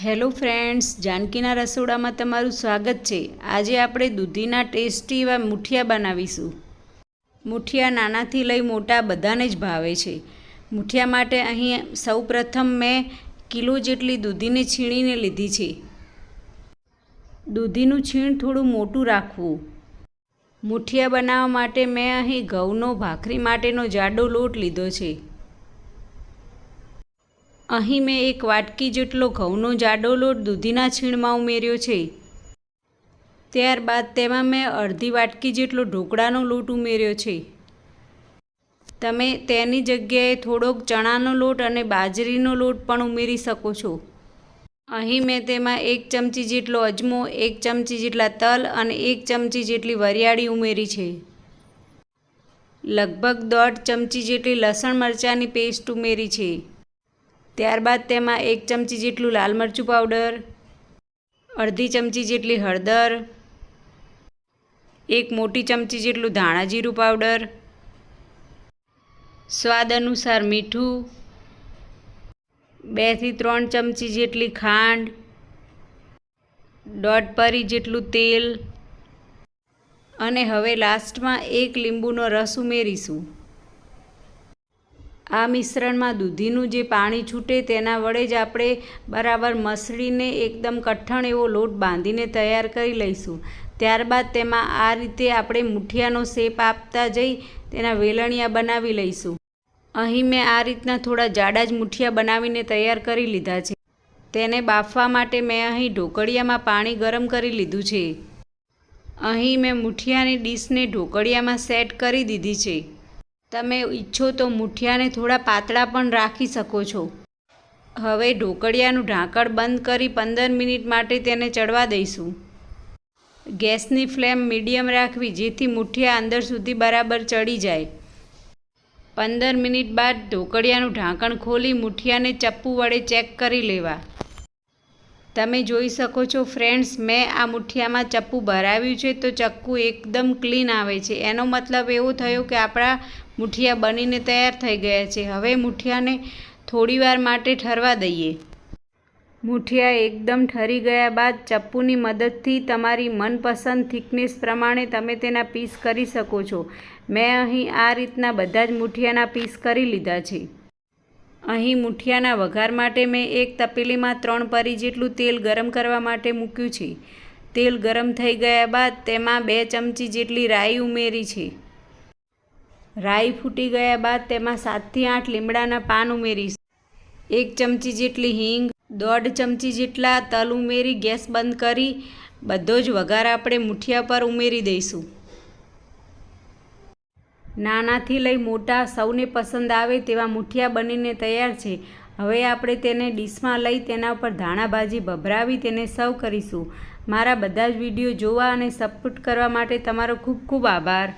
Hello friends, જાનકીના રસોડામાં તમારું સ્વાગત છે. આજે આપણે દૂધીના ટેસ્ટી એવા મુઠિયા બનાવીશું. મુઠિયા નાનાથી લઈ મોટા બધાને જ ભાવે છે. મુઠિયા માટે અહીં સૌપ્રથમ મેં કિલો જેટલી દૂધીને છીણીને લીધી છે. દૂધીનું છીણ થોડું મોટું રાખવું. મુઠિયા બનાવવા માટે મેં અહીં ઘઉંનો, ભાખરી માટેનો જાડો લોટ લીધો છે. અહીં મેં એક વાટકી જેટલો ઘઉંનો જાડો લોટ દૂધીના છીણમાં ઉમેર્યો છે. ત્યારબાદ તેમાં મેં અડધી વાટકી જેટલો ઢોકળાનો લોટ ઉમેર્યો છે. તમે તેની જગ્યાએ થોડોક ચણાનો લોટ અને બાજરીનો લોટ પણ ઉમેરી શકો છો. અહીં મેં તેમાં એક ચમચી જેટલો અજમો, એક ચમચી જેટલા તલ અને એક ચમચી જેટલી વરિયાળી ઉમેરી છે. લગભગ દોઢ ચમચી જેટલી લસણ મરચાંની પેસ્ટ ઉમેરી છે. ત્યારબાદ તેમાં એક ચમચી જેટલું લાલ મરચું પાવડર, અડધી ચમચી જેટલી હળદર, એક મોટી ચમચી જેટલું ધાણા જીરું પાવડર, સ્વાદ અનુસાર મીઠું બેથી ત્રણ ચમચી જેટલી ખાંડ, દોઢ પરી જેટલું તેલ અને હવે લાસ્ટમાં એક લીંબુનો રસ ઉમેરીશું. આ મિશ્રણમાં દૂધીનું જે પાણી છૂટે તેના વડે જ આપણે બરાબર મસળીને એકદમ કઠણ એવો લોટ બાંધીને તૈયાર કરી લઈશું. ત્યારબાદ તેમાં આ રીતે આપણે મુઠિયાનો શેપ આપતા જઈ તેના વેલણિયા બનાવી લઈશું. અહીં મેં આ રીતના થોડા જાડા જ મુઠિયા બનાવીને તૈયાર કરી લીધા છે. તેને બાફવા માટે મેં અહીં ઢોકળિયામાં પાણી ગરમ કરી લીધું છે. અહીં મેં મુઠિયાની ડીશને ઢોકળિયામાં સેટ કરી દીધી છે. તમે ઈચ્છો તો મુઠિયાને થોડા પાતળા પણ રાખી શકો છો. હવે ઢોકળિયાનું ઢાંકણ બંધ કરી પંદર મિનિટ માટે તેને ચડવા દઈશું. ગેસની ફ્લેમ મીડિયમ રાખવી જેથી મુઠિયા અંદર સુધી બરાબર ચડી જાય. પંદર મિનિટ બાદ ઢોકળિયાનું ઢાંકણ ખોલી મુઠિયાને ચપ્પુ વડે ચેક કરી લેવા. તમે જોઈ શકો છો ફ્રેન્ડ્સ, મેં આ મુઠિયામાં ચપ્પુ ભરાવ્યું છે તો ચક્કુ એકદમ ક્લીન આવે છે. એનો મતલબ એવો થયો કે આપણા મુઠિયા બનીને તૈયાર થઈ ગયા છે. હવે મુઠિયાને થોડીવાર માટે ઠરવા દઈએ. મુઠિયા એકદમ ઠરી ગયા બાદ ચપ્પુની મદદથી તમારી મનપસંદ થિકનેસ પ્રમાણે તમે તેના પીસ કરી શકો છો. મેં અહીં આ રીતના બધા જ મુઠિયાના પીસ કરી લીધા છે. અહીં મુઠિયાના વઘાર માટે મેં એક તપેલીમાં ત્રણ પરી જેટલું તેલ ગરમ કરવા માટે મૂક્યું છે. તેલ ગરમ થઈ ગયા બાદ તેમાં બે ચમચી જેટલી રાઈ ઉમેરી છે. રાઈ ફૂટી ગયા બાદ તેમાં સાતથી આઠ લીમડાના પાન ઉમેરીશ. એક ચમચી જેટલી હિંગ, દોઢ ચમચી જેટલા તલ ઉમેરી ગેસ બંધ કરી, બધો જ વઘાર આપણે મુઠિયા પર ઉમેરી દઈશું. નાનાથી લઈ મોટા સૌને પસંદ આવે તેવા મુઠિયા બનીને તૈયાર છે. હવે આપણે તેને ડીશમાં લઈ તેના ઉપર ધાણા ભાજી ભભરાવી તેને સર્વ કરીશું. મારા બધા જ વીડિયો જોવા અને સપોર્ટ કરવા માટે તમારો ખૂબ ખૂબ આભાર.